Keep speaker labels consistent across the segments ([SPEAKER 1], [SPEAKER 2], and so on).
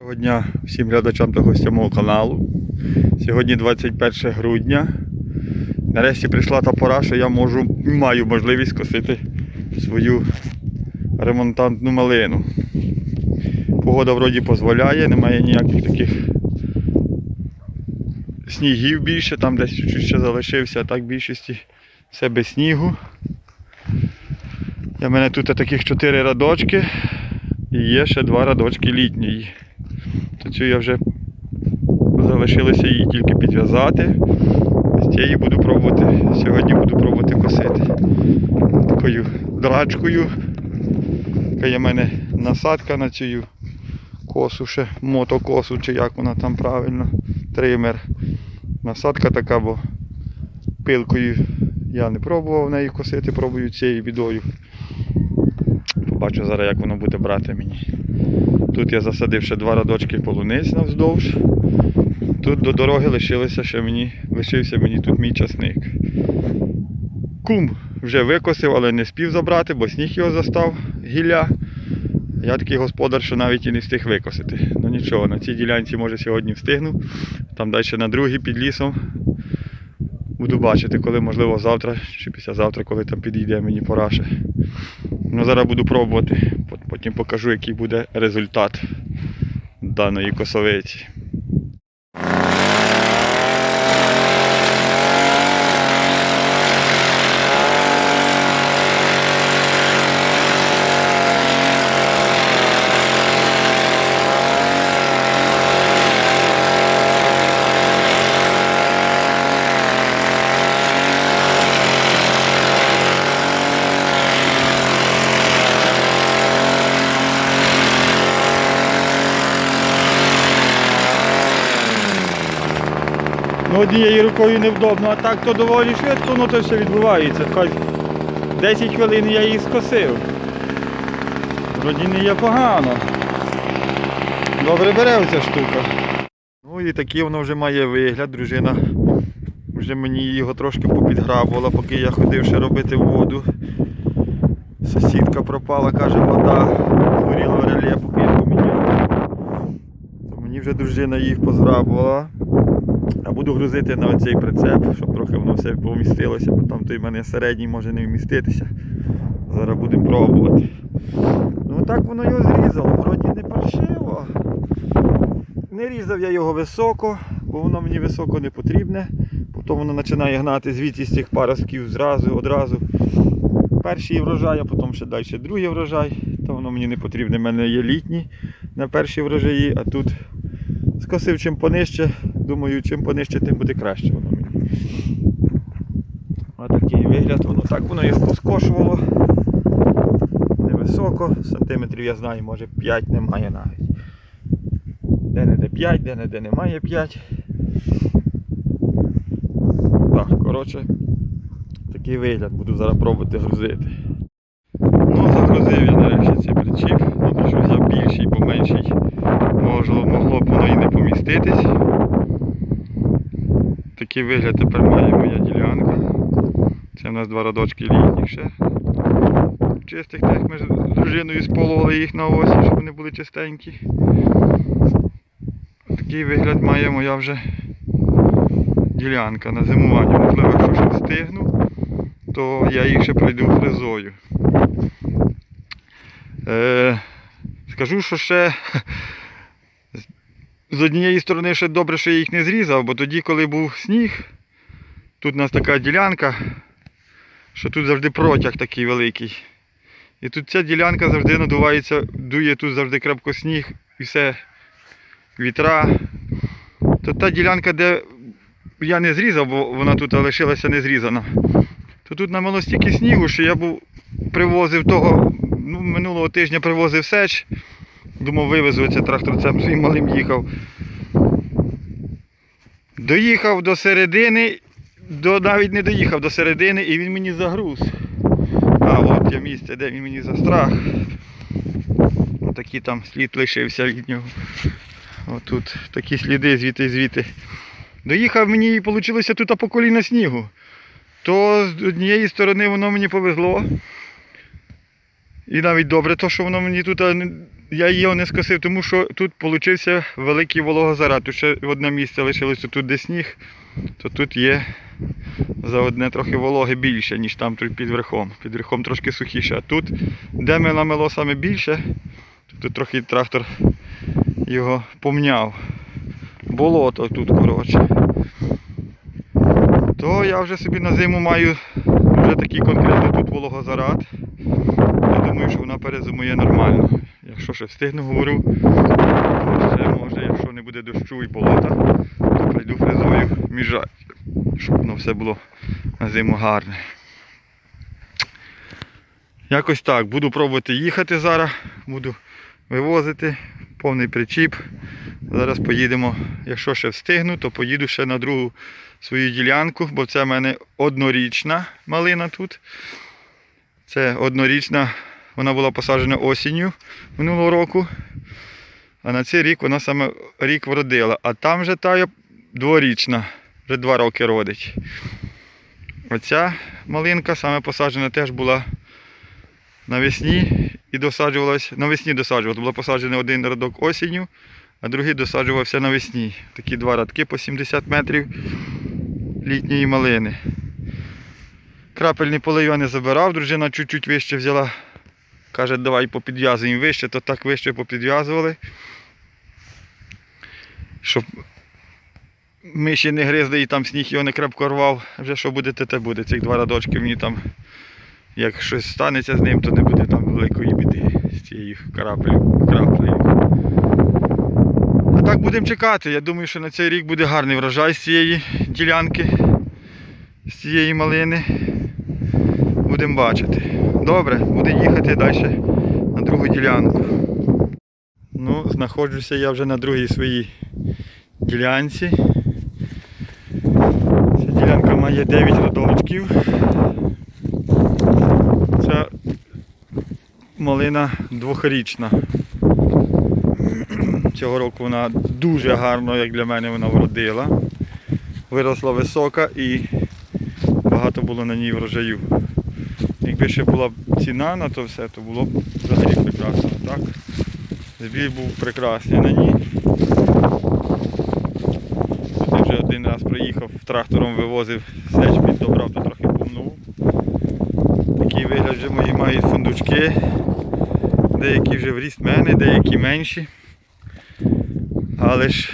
[SPEAKER 1] Доброго дня всім глядачам та гостям мого каналу. Сьогодні 21 грудня. Нарешті прийшла та пора, що я можу, маю можливість косити свою ремонтантну малину. Погода вроді дозволяє, немає ніяких таких снігів більше, там десь чуть-чуть ще залишився, а так в більшості все без снігу. У мене тут таких 4 радочки і є ще 2 радочки літньої. Цю я вже залишилося її тільки підв'язати. З цієї буду пробувати. Сьогодні буду пробувати косити. Такою драчкою. Така є в мене насадка на цю косу ще, мотокосу, чи як вона там правильно. Тример. Насадка така, бо пилкою я не пробував в неї косити, пробую цією бідою. Побачу зараз, як воно буде брати мені. Тут я засадив ще два радочки полуниць навздовж. Тут до дороги лишилося ще мені, лишився мені тут мій часник. Кум вже викосив, але не спів забрати, бо сніг його застав гілля. Я такий господар, що навіть і не встиг викосити. Ну нічого, на цій ділянці може сьогодні встигну. Там далі на другій під лісом. Буду бачити, коли, можливо, завтра чи післязавтра, коли там підійде мені пора ще. Ну, зараз буду пробувати. Потім покажу, який буде результат даної косовиці. Ну, однією рукою невдобно, а так то доволі швидко воно то все відбувається. Хоч 10 хвилин я її скосив. Вроді не є погано. Добре бере ця штука. Ну і такий воно вже має вигляд, дружина. Вже мені його трошки попідграбувала, поки я ходив ще робити воду. Сусідка пропала, каже, вода горіла реле, поки я поміняв. Мені вже дружина їх позграбувала. А буду грузити на оцей прицеп, щоб трохи воно все помістилося, бо там той в мене середній може не вміститися. Зараз будемо пробувати. Ну так воно його зрізало, вроді не паршиво. Не різав я його високо, бо воно мені високо не потрібне. Потім воно починає гнати звідси з цих паростків зразу, одразу. Перший врожай, а потім ще далі другий врожай. То воно мені не потрібне. У мене є літні на перші врожаї, а тут скосив чим понижче. Думаю, чим понижче, тим буде краще воно мені. Ось такий вигляд, воно так воно і поскошувало. Невисоко, сантиметрів я знаю, може 5 немає навіть. Де не де 5, де не де немає 5. Так, коротше, такий вигляд, буду зараз пробувати грузити. Ну, загрузив я нарешті цей причіп. Ну, що взяв більший, бо менший могло, могло б воно і не поміститись. Такий вигляд тепер має моя ділянка. Це в нас два радочки літніх ще. Чистих тих ми з дружиною спололи їх на осінь, щоб вони були чистенькі. Такий вигляд має моя вже ділянка на зимування. Можливо, якщо ще встигну, то я їх ще пройду фрезою. Е, скажу, що ще з однієї сторони ще добре, що я їх не зрізав, бо тоді, коли був сніг, тут у нас така ділянка, що тут завжди протяг такий великий. І тут ця ділянка завжди надувається, дує тут завжди крепко сніг і все вітра. То та ділянка, де я не зрізав, бо вона тут лишилася не зрізана. То тут намало стільки снігу, що я був привозив того, ну, минулого тижня привозив сеч. Думав, вивезу це тракторцем своїм малим їхав. Доїхав до середини, до, навіть не доїхав до середини і він мені загруз. А от є місце, де він мені застраг. Отакий там слід лишився від нього. Отут такі сліди звідти звідти. Доїхав мені і вийшло тут по коліна снігу. То з однієї сторони воно мені повезло. І навіть добре, то, що воно мені тут я його не скосив, тому що тут получився великий вологозарад. Тут ще одне місце лишилося тут, де сніг, то тут є за одне трохи вологи більше, ніж там під верхом. Під верхом трошки сухіше. А тут, де ми намело саме більше, тут трохи трактор його помняв. Болото тут, коротше. То я вже собі на зиму маю вже такий конкретно тут вологозарад. Я думаю, що вона перезимує нормально. Якщо ще встигну, говорю, ще може, якщо не буде дощу і болота, то прийду фрезою міжати, щоб воно все було на зиму гарне. Якось так, буду пробувати їхати зараз, буду вивозити повний причіп. Зараз поїдемо, якщо ще встигну, то поїду ще на другу свою ділянку, бо це в мене однорічна малина тут. Це однорічна, вона була посаджена осінню минулого року. А на цей рік вона саме рік вродила. А там вже та дворічна, вже два роки родить. Оця малинка саме посаджена теж була навесні і досаджувалась. Навесні досаджувалась. Була посаджена один радок осінню, а другий досаджувався навесні. Такі два радки по 70 метрів літньої малини. Крапельний полив я не забирав, дружина чуть-чуть вище взяла. Каже, давай попідв'язуємо вище, то так вище попідв'язували. Щоб миші не гризли і там сніг його не крепко рвав. Вже що буде, те те буде. Цих два радочки мені там, як щось станеться з ним, то не буде там великої біди з цією крапелею. краплею. А так будемо чекати. Я думаю, що на цей рік буде гарний врожай з цієї ділянки, з цієї малини. Будемо бачити. Добре, буду їхати далі на другу ділянку. Ну, знаходжуся я вже на другій своїй ділянці. Ця ділянка має 9 рядочків. Ця малина двохрічна. Цього року вона дуже гарно, як для мене, вона вродила. Виросла висока і багато було на ній врожаю. Якби ще була б ціна на то все, то було б взагалі прекрасно. Так? Збій був прекрасний на ній. Я вже один раз проїхав, трактором вивозив сеч, піддобрав, то трохи помнув. Такий вигляд вже мої мають фундучки. Деякі вже в ріст мене, деякі менші. Але ж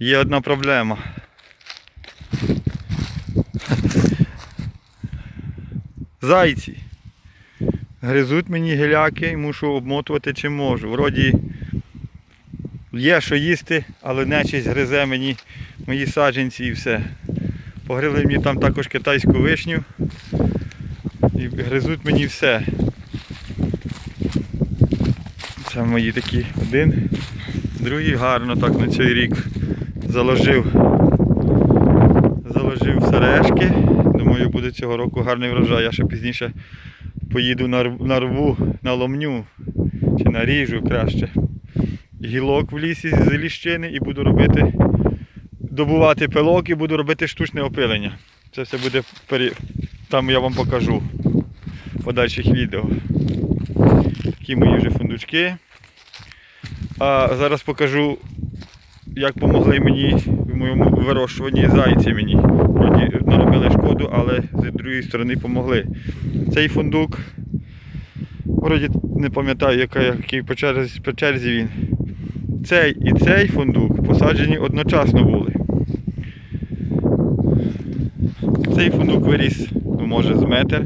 [SPEAKER 1] є одна проблема. Зайці. Гризуть мені гіляки, мушу обмотувати чим можу. Вроді є що їсти, але нечість гризе мені мої саджанці і все. Погрили мені там також китайську вишню і гризуть мені все. Це мої такі один. Другий гарно так на цей рік заложив. Заложив сережки. Думаю, буде цього року гарний врожай. Я ще пізніше поїду на рву, на ломню чи наріжу краще. Гілок в лісі з ліщини і буду робити, добувати пилок і буду робити штучне опилення. Це все буде там я вам покажу в подальших відео. Такі мої вже фундучки. А зараз покажу, як допомогли мені моєму вирощуванні зайці мені. Вроді наробили шкоду, але з другої сторони допомогли. Цей фундук, вроді не пам'ятаю, яка, який по черзі, по черзі він. Цей і цей фундук посаджені одночасно були. Цей фундук виріс, ну, може, з метр,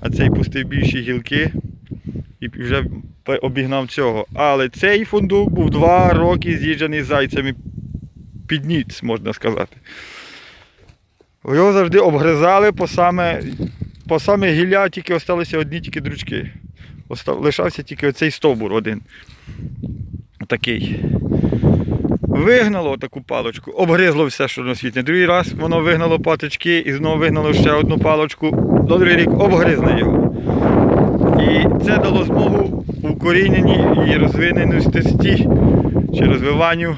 [SPEAKER 1] а цей пустив більші гілки і вже обігнав цього. Але цей фундук був два роки з'їджений зайцями під ніц, можна сказати. Його завжди обгризали по саме, по саме гілля, тільки залишилися одні тільки дручки. Остав- Лишався тільки оцей стовбур один. Отакий. Вигнало таку палочку, обгризло все, що на світі. Другий раз воно вигнало паточки і знову вигнало ще одну палочку. До другий рік обгризли його. І це дало змогу укоріненні і розвиненості чи розвиванню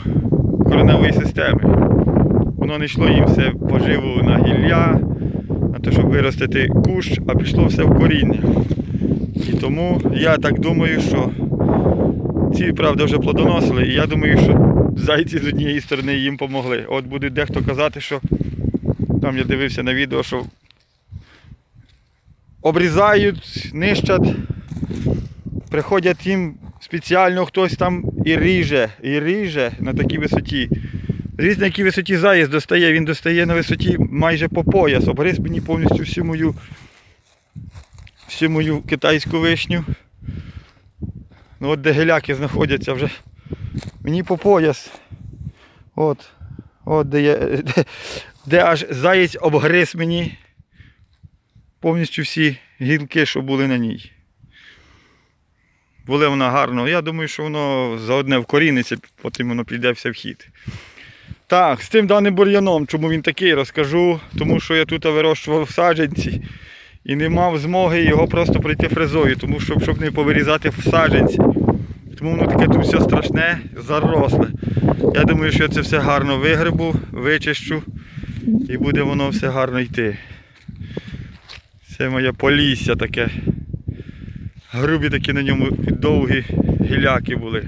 [SPEAKER 1] кореневої системи. Воно не йшло їм все поживу на гілля, на те, щоб виростити кущ, а пішло все в коріння. І тому я так думаю, що Ці, правда, вже плодоносили, і я думаю, що зайці з однієї сторони їм помогли. От буде дехто казати, що там я дивився на відео, що обрізають, нищать, приходять їм спеціально хтось там і ріже, і ріже на такій висоті. Різ на якій висоті заїзд достає, він достає на висоті майже по пояс. Обгриз мені повністю всю мою, всю мою китайську вишню. Ну от де геляки знаходяться вже. Мені по пояс. От. От де, я, де, де аж заєць обгриз мені повністю всі гілки, що були на ній. Були вона гарно. Я думаю, що воно за одне вкоріниться, потім воно піде все в хід. Так, з тим даним бур'яном, чому він такий, розкажу. Тому що я тут вирощував саджанці і не мав змоги його просто пройти фрезою, тому що щоб не повирізати в саджанці. Тому воно таке тут все страшне, заросле. Я думаю, що я це все гарно вигребу, вичищу і буде воно все гарно йти. Це моє полісся таке. Грубі такі на ньому довгі гіляки були.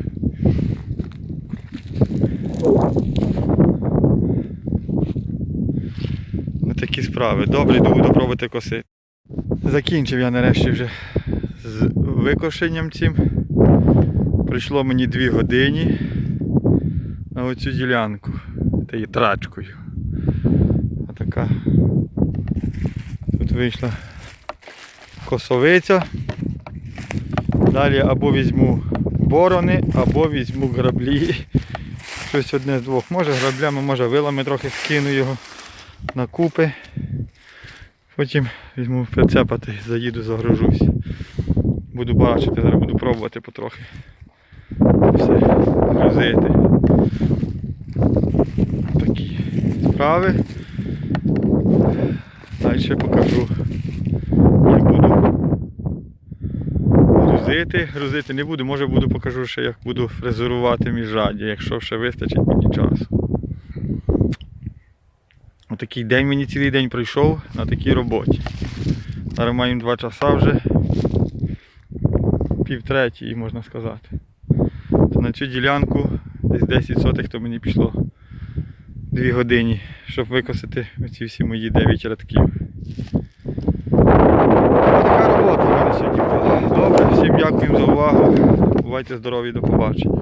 [SPEAKER 1] Ось такі справи. Добре, йду буду пробувати коси. Закінчив я нарешті вже з викошенням цим. Прийшло мені 2 години на оцю ділянку. Та є трачкою. Отака. Тут вийшла косовиця. Далі або візьму борони, або візьму граблі. Щось одне з двох. Може граблями, може вилами трохи скину його на купи. Потім візьму прицепати, заїду, загружусь. Буду бачити, зараз буду пробувати потрохи. Все, грузити. Такі справи. Далі покажу, як буду грузити. Грузити не буду, може буду покажу ще, як буду фрезерувати міжраді, якщо ще вистачить мені часу. Отакий день мені цілий день пройшов на такій роботі. Зараз маємо 2 часа вже. Пів третій, можна сказати. То на цю ділянку десь 10 сотих, то мені пішло 2 години, щоб викосити оці всі мої 9 рядків. Така робота в мене сьогодні була. Добре, всім дякую за увагу. Бувайте здорові, до побачення.